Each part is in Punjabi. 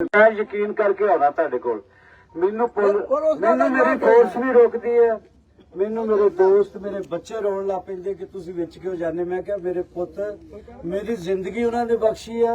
ਮੈਂ ਯਕੀਨ ਕਰਕੇ ਆਉਣਾ ਤੁਹਾਡੇ ਕੋਲ। ਮੈਨੂੰ ਮੈਨੂੰ ਮੇਰੀ ਫੋਰਸ ਵੀ ਰੋਕਦੀ ਹੈ। ਮੈਨੂੰ ਮੇਰੇ ਦੋਸਤ ਮੇਰੇ ਬੱਚੇ ਰੋਣ ਲੱਗ ਪੈਂਦੇ ਕਿ ਤੁਸੀਂ ਵਿੱਚ ਕਿਉਂ ਜਾਂਦੇ? ਮੈਂ ਕਿਹਾ ਮੇਰੇ ਪੁੱਤ ਮੇਰੀ ਜ਼ਿੰਦਗੀ ਉਹਨਾਂ ਨੇ ਬਖਸ਼ੀ ਆ।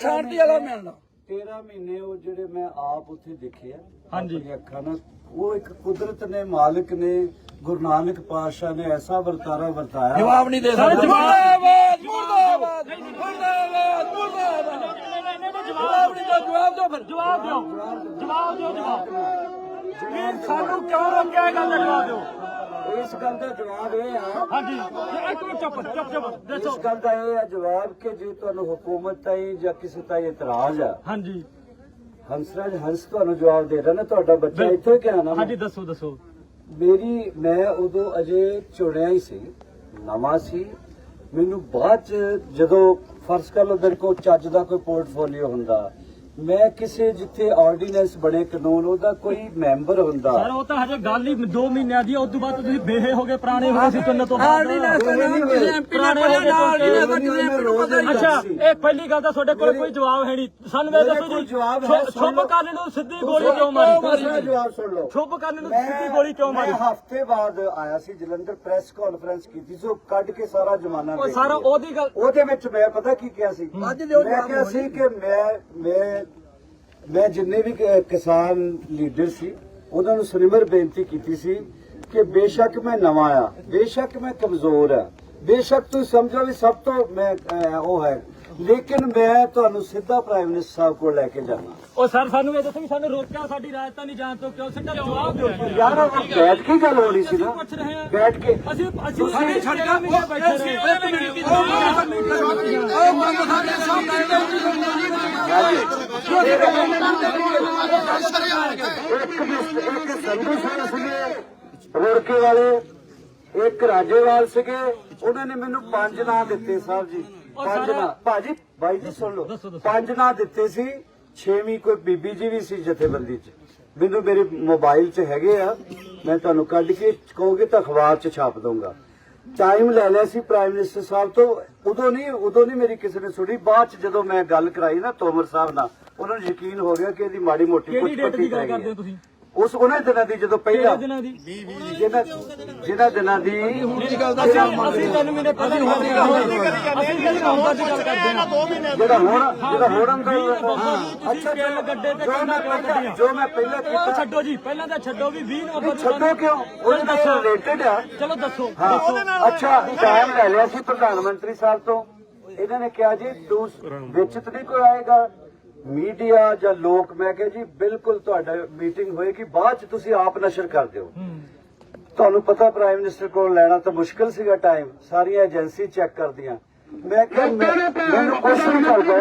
ਸ਼ਾਂਤੀ ਵਾਲਾ ਮਿਲਣਾ 13 ਮਹੀਨੇ ਉਹ ਜਿਹੜੇ ਮੈਂ ਆਪ ਉੱਥੇ ਦੇਖੇ ਆ ਹਾਂਜੀ। ਅੱਖਾਂ ਨਾਲ ਉਹ ਇੱਕ ਕੁਦਰਤ ਨੇ ਮਾਲਕ ਨੇ ਗੁਰੂ ਨਾਨਕ ਪਾਤਸ਼ਾਹ ਨੇ ਐਸਾ ਵਰਤਾਰਾ ਵਰਤਾਇਆ ਜਵਾਬ ਨਹੀਂ ਦੇ ਸਕਦੇ ਜਵਾਬ- ਮੁਰਦਾਬਾਦ ਮੁਰਦਾਬਾਦ ਮੁਰਦਾਬਾਦ ਮੁਰਦਾਬਾਦ ਜਵਾਬ ਨਹੀਂ ਦਿਓ ਜਵਾਬ ਦਿਓ ਫਿਰ ਜਵਾਬ ਦਿਓ ਜਵਾਬ ਦਿਓ ਜਵਾਬ ਸਾਨੂੰ ਕਿਉਂ ਰੋਕਿਆ ਇਹ ਗੱਲ ਦਾ ਜਵਾਬ ਦਿਓ ਇਸ ਗੱਲ ਦਾ ਜਵਾਬ ਇਹ ਆ। ਹਾਂਜੀ। ਇੱਕ ਮਿੰਟ ਚੁੱਪ ਚੁੱਪ ਚੁੱਪ ਦੱਸੋ। ਇਸ ਗੱਲ ਦਾ ਇਹ ਆ ਜਵਾਬ ਕਿ ਜੇ ਤੁਹਾਨੂੰ ਹਕੂਮਤ ਤਾਈ ਜਾਂ ਕਿਸੇ ਤਾਈ ਇਤਰਾਜ਼ ਆ ਹਾਂਜੀ। ਹੰਸਰਾਜ ਹੰਸ ਤੁਹਾਨੂੰ ਜਵਾਬ ਦੇ ਰਿਹਾ ਨਾ ਤੁਹਾਡਾ ਬੱਚਾ ਇੱਥੇ ਕਿਹਾ ਨਾ ਹਾਂਜੀ ਦੱਸੋ ਦੱਸੋ। ਮੇਰੀ ਮੈਂ ਉਦੋਂ ਅਜੇ ਚੁਣਿਆ ਹੀ ਸੀ ਨਵਾਂ ਸੀ। ਮੈਨੂੰ ਬਾਅਦ ਚ ਜਦੋਂ ਫਰਜ਼ ਕਰ ਲਓ ਮੇਰੇ ਕੋਲ ਚੱਜ ਦਾ ਕੋਈ ਪੋਰਟਫੋਲੀਓ ਹੁੰਦਾ ਮੈਂ ਕਿਸੇ ਜਿੱਥੇ ਆਰਡੀਨੈਂਸ ਬਣੇ ਕਾਨੂੰਨ ਉਹਦਾ ਕੋਈ ਮੈਂਬਰ ਹੁੰਦਾ। ਸਰ ਉਹ ਤਾਂ ਹਜੇ ਗੱਲ ਹੀ 2 ਮਹੀਨਿਆਂ ਦੀ ਹੈ ਉਸ ਤੋਂ ਬਾਅਦ ਤੁਸੀਂ ਬੇਹੇ ਹੋ ਗਏ ਪੁਰਾਣੇ ਹੋ ਗਏ ਸੀ ਚੁਣਨ ਤੋਂ। ਬਾਅਦ ਆਰਡੀਨੈਂਸ ਦਾ ਨਾਮ ਕਿਸੇ ਐਮਪੀ ਨੇ ਪੜਿਆ ਨਾ ਆਰਡੀਨੈਂਸ ਦਾ ਕਿਸੇ ਐਮਪੀ ਨੂੰ ਪਤਾ ਨਹੀਂ ਅੱਛਾ ਇਹ ਪਹਿਲੀ ਗੱਲ ਤਾਂ ਤੁਹਾਡੇ ਕੋਲ ਕੋਈ ਜਵਾਬ ਹੈ ਨਹੀਂ। ਸਾਨੂੰ ਇਹ ਮੇਰੇ ਦੱਸੋ ਕੋਲ ਜੀ ਜਵਾਬ ਹੈ, ਛੁ- ਸੁਣ ਛੁਪ ਲਓ। ਕਰਨ ਨੂੰ ਸਿੱਧੀ ਗੋਲੀ ਕਿਉਂ ਮਾਰੀ? ਮੇਰਾ ਜਵਾਬ ਸੁਣ ਲਓ। ਛੁਪ ਕਰਨ ਨੂੰ ਸਿੱਧੀ ਗੋਲੀ ਕਿਉਂ ਮਾਰੀ? ਮੈਂ ਹਫ਼ਤੇ ਬਾਅਦ ਆਇਆ ਸੀ ਜਲੰਧਰ ਪ੍ਰੈਸ ਕਾਨਫਰੰਸ ਕੀਤੀ ਸੀ ਉਹ ਕੱਢ ਕੇ ਸਾਰਾ ਜਮਾਨਾ ਉਹ ਦੇਖ ਸਾਰਾ ਲਿਆ। ਉਹਦੀ ਗੱਲ ਉਹਦੇ ਵਿੱਚ ਮੈਂ ਪਤਾ ਕੀ ਕਿਹਾ ਸੀ? ਅੱਜ ਦੇ ਉਹ ਮੈਂ ਜਵਾਬ ਕਿਹਾ ਸੀ ਕਿ ਮੈਂ ਮੈਂ ਮੈਂ ਜਿੰਨੇ ਵੀ ਕਿਸਾਨ ਲੀਡਰ ਸੀ, ਉਹਨਾਂ ਨੂੰ ਸੁਨਿਮਰ ਬੇਨਤੀ ਕੀਤੀ ਸੀ ਕਿ ਬੇਸ਼ੱਕ ਮੈਂ ਨਵਾਂ ਆ, ਬੇਸ਼ੱਕ ਮੈਂ ਕਮਜ਼ੋਰ ਆ, ਬੇਸ਼ੱਕ ਤੁਸੀਂ ਸਮਝੋ ਵੀ ਸਭ ਤੋਂ ਮੈਂ ਉਹ ਹੈ ਲੇਕਿਨ ਮੈਂ ਤੁਹਾਨੂੰ ਸਿੱਧਾ ਪ੍ਰਾਈਮ ਮਿਨਿਸਟਰ ਸਾਹਿਬ ਕੋਲ ਲੈ ਕੇ ਜਾਣਾ ਉਹ ਸਰ ਸਾਨੂੰ ਇਹ ਦੱਸੋ ਵੀ ਸਾਨੂੰ ਰੋਕਿਆ ਸਾਡੀ ਰਾਜਧਾਨੀ ਜਾਣ ਤੋਂ ਕਿਉਂ ਸਿੱਧਾ ਜਵਾਬ ਦਿਓ। ਯਾਰ ਉਹ ਬੈਠ ਕੇ ਗੱਲ ਹੋਣੀ ਸੀ ਨਾ ਪੁੱਛ ਰਹੇ ਹਾਂ ਬੈਠ ਕੇ ਅਸੀਂ ਅਸੀਂ ਅਸੀਂ ਛੱਡ ਕੇ ਮਹੀਨੇ ਬੈਠੇ ਰਹੇ ਇੱਕ ਇੱਕ ਸੰਧੂ ਸਿੰਘ ਸੀਗੇ ਰੋੜਕੇ ਵਾਲੇ ਇੱਕ ਰਾਜੇਵਾਲ ਸੀਗੇ ਉਹਨਾਂ ਨੇ ਮੈਨੂੰ ਪੰਜ ਨਾਂ ਦਿੱਤੇ ਸਾਹਿਬ ਜੀ ਉਹ ਪੰਜ ਸਾਰਾ- ਨਾਂ ਭਾਜੀ ਬਾਈ ਜੀ ਸੁਣ ਲਓ। ਪੰਜ ਨਾਂ ਦਿੱਤੇ ਸੀ ਛੇਵੀਂ ਕੋਈ ਬੀਬੀ ਜੀ ਵੀ ਸੀ ਜਥੇਬੰਦੀ 'ਚ। ਮੈਨੂੰ ਮੇਰੇ ਮੋਬਾਈਲ 'ਚ ਹੈਗੇ ਆ ਮੈਂ ਤੁਹਾਨੂੰ ਕੱਢ ਕੇ ਕਹੋਗੇ ਤਾਂ ਅਖਬਾਰ 'ਚ ਛਾਪ ਦਊਂਗਾ। ਟਾਈਮ ਲੈ ਲਿਆ ਸੀ ਪ੍ਰਾਈਮ ਮਿਨਿਸਟਰ ਸਾਹਿਬ ਤੋਂ ਉਦੋਂ ਨਹੀਂ ਉਦੋਂ ਨਹੀਂ ਮੇਰੀ ਕਿਸੇ ਨੇ ਸੁਣੀ। ਬਾਅਦ 'ਚ ਜਦੋਂ ਮੈਂ ਗੱਲ ਕਰਾਈ ਨਾ ਤੋਮਰ ਸਾਹਿਬ ਨਾਲ ਉਹਨਾਂ ਨੂੰ ਯਕੀਨ ਹੋ ਗਿਆ ਕਿ ਇਹਦੀ ਮਾੜੀ ਮੋਟੀ ਕਿਹੜੀ ਕੁਝ ਡੇਟ ਪੱਟੀ ਦੀ ਗੱਲ ਕਰਾਈ ਕਰਦੇ ਹੋ ਹੈ। ਤੁਸੀਂ? ਉਸ ਉਹਨਾਂ ਦਿਨਾਂ ਦੀ ਜਦੋਂ ਪਹਿਲਾਂ ਦਿਨਾਂ ਦੀ? ਜਿਹਨਾਂ ਜਿਹਨਾਂ ਦਿਨਾਂ ਦੀ ਅਸੀਂ ਤਿੰਨ ਮਹੀਨੇ ਪਹਿਲਾਂ ਹੀ ਹੋਣੀ ਅਸੀਂ ਜਿਹੜੀ ਰੌਂਦਾ ਦੀ ਗੱਲ ਕਰਦੇ ਹਾਂ ਜਿਹੜਾ ਹੁਣ ਜਿਹੜਾ ਹੁਣ ਅੰਦਰ ਅੱਛਾ ਚਲੋ, ਗੱਡੇ ਤੇ ਜੋ ਕਿੰਨਾ ਮੈਂ ਕਿਉਂ ਪਹਿਲਾਂ ਕੱਢੀਆਂ। ਜੋ ਮੈਂ ਪਹਿਲਾਂ ਕੀਤਾ ਛੱਡੋ ਜੀ ਪਹਿਲਾਂ ਤਾਂ ਛੱਡੋ ਵੀ 20 ਨਵੰਬਰ ਨੂੰ ਛੱਡੋ ਕਿਉਂ? ਉਹਦੇ ਨਾਲ ਦੱਸੋ। ਰਿਲੇਟਡ ਆ। ਚਲੋ ਦੱਸੋ। ਅੱਛਾ ਟਾਈਮ ਲੈ ਲਿਆ ਸੀ ਪ੍ਰਧਾਨ ਮੰਤਰੀ ਸਾਹਿਬ ਤੋਂ। ਇਹਨਾਂ ਨੇ ਕਿਹਾ ਜੀ ਤੂੰ ਵਿੱਚ ਤਾਂ ਨਹੀਂ ਕੋਈ ਆਏਗਾ। ਮੀਡੀਆ ਜਾਂ ਲੋਕ ਮੈਂ ਕਿਹਾ ਜੀ ਬਿਲਕੁਲ ਤੁਹਾਡਾ ਮੀਟਿੰਗ ਹੋਏਗੀ ਬਾਅਦ ਚ ਤੁਸੀਂ ਆਪ ਨਸ਼ਰ ਕਰ ਦਿਓ ਤੁਹਾਨੂੰ ਪਤਾ ਪ੍ਰਾਈਮ ਮਿਨਿਸਟਰ ਕੋਲ ਲੈਣਾ ਤਾਂ ਮੁਸ਼ਕਲ ਸੀਗਾ ਟਾਈਮ ਸਾਰੀਆਂ ਏਜੰਸੀ ਚੈੱਕ ਕਰਦੀਆਂ। ਮੈਂ ਕਿਹਾ ਮੈਨੂੰ ਕੁਛ ਨਹੀਂ ਕਰਦਾ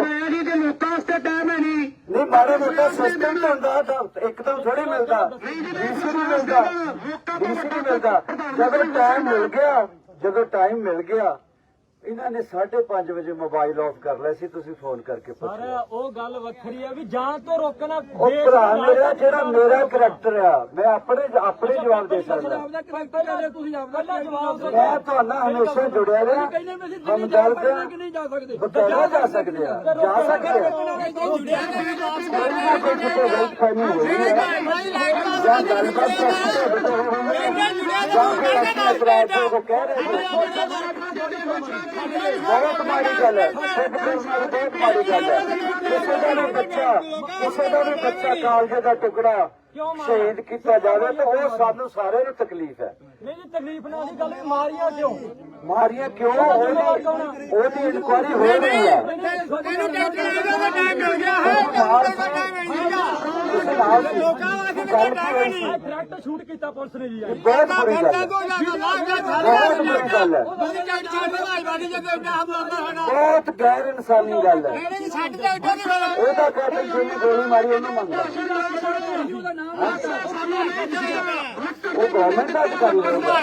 ਨਹੀਂ ਮਾੜਾ ਮੋਟਾ ਸਿਸਟਮ ਤਾਂ ਹੁੰਦਾ ਤਾਂ ਇੱਕਦਮ ਥੋੜੀ ਮਿਲਦਾ। ਡੀਸੀ ਨਹੀਂ ਮਿਲਦਾ। ਨਹੀਂ ਮਿਲਦਾ। ਜਦੋਂ ਟਾਈਮ ਮਿਲ ਗਿਆ ਜਦੋਂ ਟਾਈਮ ਮਿਲ ਗਿਆ ਇਹਨਾਂ ਨੇ 5:30 ਵਜੇ ਮੋਬਾਈਲ ਆਫ ਕਰ ਲਿਆ ਸੀ ਤੁਸੀਂ ਫੋਨ ਕਰਕੇ ਪੁੱਛ ਸਰ ਲਿਆ ਉਹ ਗੱਲ ਵੱਖਰੀ ਆ ਵੀ ਜਾਨ ਤੋਂ ਰੋਕਣਾ ਉਹ ਭਰਾ ਮੇਰਾ ਜਿਹੜਾ ਮੇਰਾ ਕਰੈਕਟਰ ਆ ਮੈਂ ਆਪਣੇ ਆਪਣੇ ਜਵਾਬ ਦੇ ਸਕਦਾ ਆਪਦਾ ਕਰੈਕਟਰ ਤੁਸੀਂ ਜਵਾਬ। ਮੈਂ ਤੁਹਾਡਾ ਹਮੇਸ਼ਾ ਜੁੜਿਆ ਰਿਹਾ ਜਾ ਕਿ ਨਹੀਂ ਜਾ ਸਕਦੇ ਜਾ ਸਕਦੇ ਆ ਜਾ ਸਕਦੇ ਆ ਜਾਂ ਹੋ ਬਹੁਤ ਮਾੜੀ ਗੱਲ ਹੈ। ਬਹੁਤ ਮਾੜੀ ਗੱਲ ਹੈ। ਕਿਸੇ ਦਾ ਵੀ ਬੱਚਾ ਕਿਸੇ ਦਾ ਵੀ ਬੱਚਾ ਕਾਲਜ ਦਾ ਟੁਕੜਾ ਸ਼ਹੀਦ ਕੀਤਾ ਜਾਵੇ ਤਾਂ ਉਹ ਸਾਨੂੰ ਸਾਰਿਆਂ ਨੂੰ ਤਕਲੀਫ ਹੈ। ਨਹੀਂ ਜੀ ਤਕਲੀਫ ਨਾਲ ਦੀ ਗੱਲ ਮਾਰੀਆਂ ਕਿਉਂ? ਮਾਰੀਆਂ ਕਿਉਂ? ਉਹਦੀ ਉਹਦੀ ਇਨਕੁਆਇਰੀ ਹੋ ਰਹੀ ਹੈ। ਇਹਨੂੰ ਤੁਸੀਂ ਨਾਲ ਸੀ। ਗੱਲ ਕੀ ਹੋਈ ਸੀ ਡਾਇਰੈਕਟ ਸ਼ੂਟ ਕੀਤਾ ਪੁਲਿਸ ਨੇ ਜੀ ਬਹੁਤ ਬੁਰੀ ਗੱਲ ਹੈ। ਬਹੁਤ ਬੁਰੀ ਗੱਲ ਹੈ। ਬਹੁਤ ਗੈਰ ਇਨਸਾਨੀ ਗੱਲ ਹੈ। ਉਹਦਾ ਕਾਤਲ ਜਿਹਨੇ ਗੋਲੀ ਮਾਰੀ ਉਹਨੂੰ ਮੰਗਦਾ ਉਹ ਗਵਰਨਮੈਂਟ ਦਾ ਅਧਿਕਾਰੀ ਹੋਊਗਾ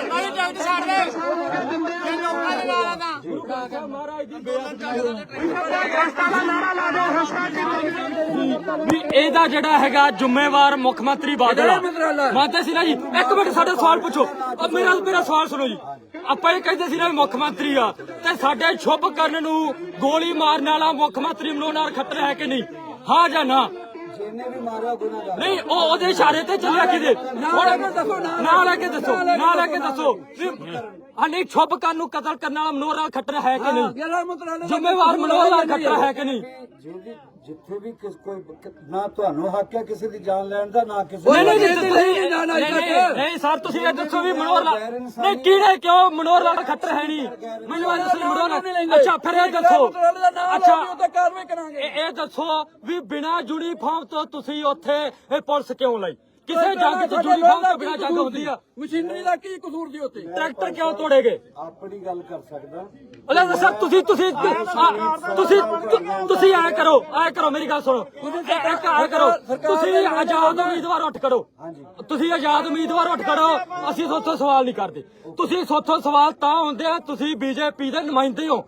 ਵੀ ਇਹਦਾ ਜਿਹੜਾ ਹੈਗਾ ਜ਼ਿੰਮੇਵਾਰ ਮੁੱਖ ਮੰਤਰੀ ਬਾਦਲ ਆ। ਮੰਨਦੇ ਸੀ ਨਾ ਜੀ ਇੱਕ ਮਿੰਟ ਸਾਡਾ ਸਵਾਲ ਪੁੱਛੋ। ਅਬ ਮੇਰਾ ਮੇਰਾ ਸਵਾਲ ਸੁਣੋ ਜੀ। ਆਪਾਂ ਇਹ ਕਹਿੰਦੇ ਸੀ ਨਾ ਮੁੱਖ ਮੰਤਰੀ ਆ ਤੇ ਸਾਡੇ ਸ਼ੁਭ ਕਰਨ ਨੂੰ ਗੋਲੀ ਮਾਰਨ ਵਾਲਾ ਮੁੱਖ ਮੰਤਰੀ ਮਨੋਹਰ ਖੱਟਰ ਹੈ ਕਿ ਨਹੀਂ? ਹਾਂ ਜਾਂ ਨਾ? ਜਿਹਨੇ ਵੀ ਮਾਰਿਆ ਗੁਨਾਹਗਾਰ ਨਹੀਂ ਉਹ ਉਹਦੇ ਇਸ਼ਾਰੇ ਤੇ ਚੱਲਿਆ ਕਿਤੇ। ਲੈ ਕੇ ਦੱਸੋ, ਨਾਲ ਨਾ ਲੈ ਕੇ ਦੱਸੋ ਨਾਲ ਨਾ ਲੈ ਕੇ ਦੱਸੋ। ਹਾਂ ਨਹੀਂ ਕਰਨ ਨੂੰ ਕਤਲ ਕਰਨ ਵਾਲਾ ਮਨੋਹਰ ਖੱਟਰ ਹੈ ਕਿ ਨਹੀਂ? ਦਾ ਜ਼ਿੰਮੇਵਾਰ ਮਨੋਹਰ ਖੱਟਰ ਹੈ ਕਿ ਨਹੀਂ? ਜਿਹਦੀ ਜਿੱਥੇ ਵੀ ਕਿਸ ਕੋਈ ਨਾ ਤੁਹਾਨੂੰ ਹੱਕ ਹੈ ਕਿਸੇ ਦੀ ਜਾਨ ਲੈਣ ਦਾ ਨਾ ਕਿਸੇ ਨਹੀਂ ਨਹੀਂ ਨਹੀਂ, ਨਹੀਂ ਨਹੀਂ, ਸਰ ਤੁਸੀਂ ਇਹ ਦੱਸੋ ਵੀ ਮਨੋਹਰ ਲਾਲ ਨਹੀਂ ਕਿਹੜੇ ਕਿਉਂ ਮਨੋਹਰ ਲਾਲ ਖੱਟਰ ਹੈ ਨਹੀਂ? ਮੈਨੂੰ ਇਹ ਦੱਸੋ ਮਨੋਹਰ ਲਾਲ ਅੱਛਾ ਫਿਰ ਇਹ ਦੱਸੋ। ਦਾ ਅੱਛਾ। ਅੱਛਾ ਉੱਤੇ ਕਾਰਵਾਈ ਕਰਾਂਗੇ। ਇਹ ਇਹ ਦੱਸੋ ਵੀ ਬਿਨਾ ਯੂਨੀਫਾਰਮ ਤੋਂ ਤੁਸੀਂ ਉੱਥੇ ਇਹ ਪੁਲਿਸ ਕਿਉਂ ਲਈ? ਕਿਸੇ ਜੰਗ 'ਚ ਯੂਨੀਫਾਰਮ ਤੋਂ ਬਿਨਾ ਜੰਗ ਹੁੰਦੀ ਆ। ਮਸ਼ੀਨਰੀ ਦਾ ਕੀ ਕਸੂਰ ਦੀ ਉੱਤੇ ਟਰੈਕਟਰ ਕਿਉਂ ਤੋੜੇਗੇ ਆਪਣੀ ਗੱਲ ਕਰ ਸਕਦਾ। ਉਹਦਾ ਸਰ ਤੁਸੀਂ ਤੁਸੀਂ ਤੁਸੀਂ ਤੁਸੀਂ ਐ ਕਰੋ ਐ ਕਰੋ ਮੇਰੀ ਗੱਲ ਸੁਣੋ। ਇੱਕ ਐ ਕਰੋ। ਤੁਸੀਂ ਆਜ਼ਾਦ ਉਮੀਦਵਾਰ ਉੱਠ ਕਰੋ ਤੁਸੀਂ ਆਜ਼ਾਦ ਉਮੀਦਵਾਰ ਉੱਠ ਕਰੋ ਅਸੀਂ ਸੋਥੋਂ ਸਵਾਲ ਨਹੀਂ ਕਰਦੇ। ਤੁਸੀਂ ਸੋਥੋਂ ਸਵਾਲ ਤਾਂ ਹੁੰਦੇ ਆ ਤੁਸੀਂ ਬੀਜੇਪੀ ਦੇ ਨੁਮਾਇੰਦੇ ਹੋ।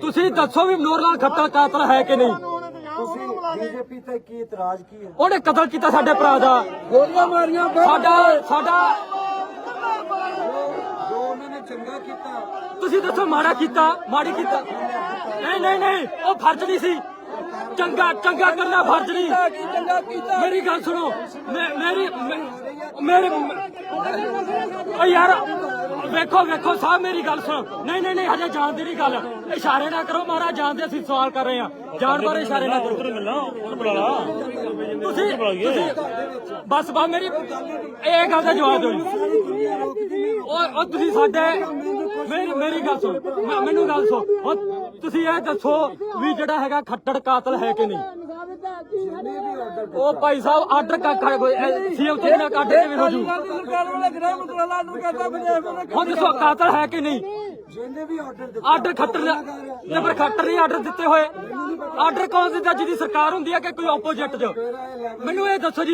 ਤੁਸੀਂ ਦੱਸੋ ਵੀ ਮਨੋਹਰ ਲਾਲ ਖੱਟਰ ਕਾਤਲ ਹੈ ਕਿ ਨਹੀਂ? ਤੁਸੀਂ ਬੀਜੇਪੀ ਤੇ ਕੀ ਇਤਰਾਜ਼ ਕੀ ਹੈ? ਉਹਨੇ ਕਤਲ ਕੀਤਾ ਸਾਡੇ ਭਰਾ ਦਾ। ਗੋਲੀਆਂ ਮਾਰੀਆਂ। ਸਾਡਾ ਸਾਡਾ ਜੋ ਉਹਨਾਂ ਨੇ ਚੰਗਾ ਕੀਤਾ। ਤੁਸੀਂ ਦੱਸੋ ਮਾੜਾ ਕੀਤਾ ਮਾੜੀ ਕੀਤਾ। ਨਹੀਂ ਨਹੀਂ ਨਹੀਂ ਉਹ ਫਰਜ਼ ਨਹੀਂ ਸੀ। ਚੰਗਾ ਚੰਗਾ ਕਰਨਾ ਫਰਜ਼ ਨਹੀਂ। ਚੰਗਾ ਕੀਤਾ? ਮੇਰੀ ਗੱਲ ਸੁਣੋ। ਮੈਂ- ਮੇਰੀ ਮੇਰੇ ਓ ਯਾਰ ਵੇਖੋ ਵੇਖੋ ਸਾਹਿਬ ਮੇਰੀ ਗੱਲ ਸੁਣੋ। ਨਹੀਂ ਨਹੀਂ ਨਹੀਂ ਹਜੇ ਜਾਣਦੀ ਨਹੀਂ ਗੱਲ। ਇਸ਼ਾਰੇ ਨਾ ਕਰੋ ਮਾਰਾ ਜਾਣਦੇ ਅਸੀਂ ਸਵਾਲ ਕਰ ਰਹੇ ਹਾਂ। ਜਾਣ ਬਾਰੇ ਇਸ਼ਾਰੇ ਨਾ ਕਰੋ। ਤੁਸੀਂ ਤੁਸੀਂ ਬਸ ਬਸ ਮੇਰੀ ਇਹ ਗੱਲ ਦਾ ਜਵਾਬ ਦਿਓ। ਉਹ ਉਹ ਤੁਸੀਂ ਸਾਡੇ ਮੇਰੀ ਮੇਰੀ ਗੱਲ ਸੁਣ। ਮੈਨੂੰ ਗੱਲ ਸੁਣ। ਉਹ ਤੁਸੀਂ ਇਹ ਦੱਸੋ ਵੀ ਜਿਹੜਾ ਹੈਗਾ ਖੱਟੜ ਕਾਤਲ ਹੈ ਕਿ ਨਹੀਂ? ਉਹ ਭਾਈ ਸਾਹਿਬ ਆਰਡਰ ਕਾ ਸੀਐਮ ਤੇ ਨਾ ਆਰਡਰ ਕਿਵੇਂ ਹੋ ਜੂ? ਸਰਕਾਰ ਵਾਲੇ ਗ੍ਰਹਿ ਮੰਤਰਾਲਾ ਨੂੰ ਕਹਿੰਦਾ ਪੰਜਾਬ ਨੂੰ ਹੁਣ ਦੱਸੋ ਕਾਤਲ ਹੈ ਕਿ ਨਹੀਂ? ਜਿਹਨੇ ਵੀ ਆਰਡਰ ਦਿੱਤਾ ਆਰਡਰ ਖੱਟਰ ਨੇ ਪਰ ਖੱਟਰ ਨਹੀਂ ਆਰਡਰ ਦਿੱਤੇ ਹੋਏ। ਆਰਡਰ ਕੌਣ ਦਿੰਦਾ ਜਿਹਦੀ ਸਰਕਾਰ ਹੁੰਦੀ ਹੈ ਕਿ ਕੋਈ ਆਪੋਜੀਟ ਚ? ਮੈਨੂੰ ਇਹ ਦੱਸੋ ਜੀ।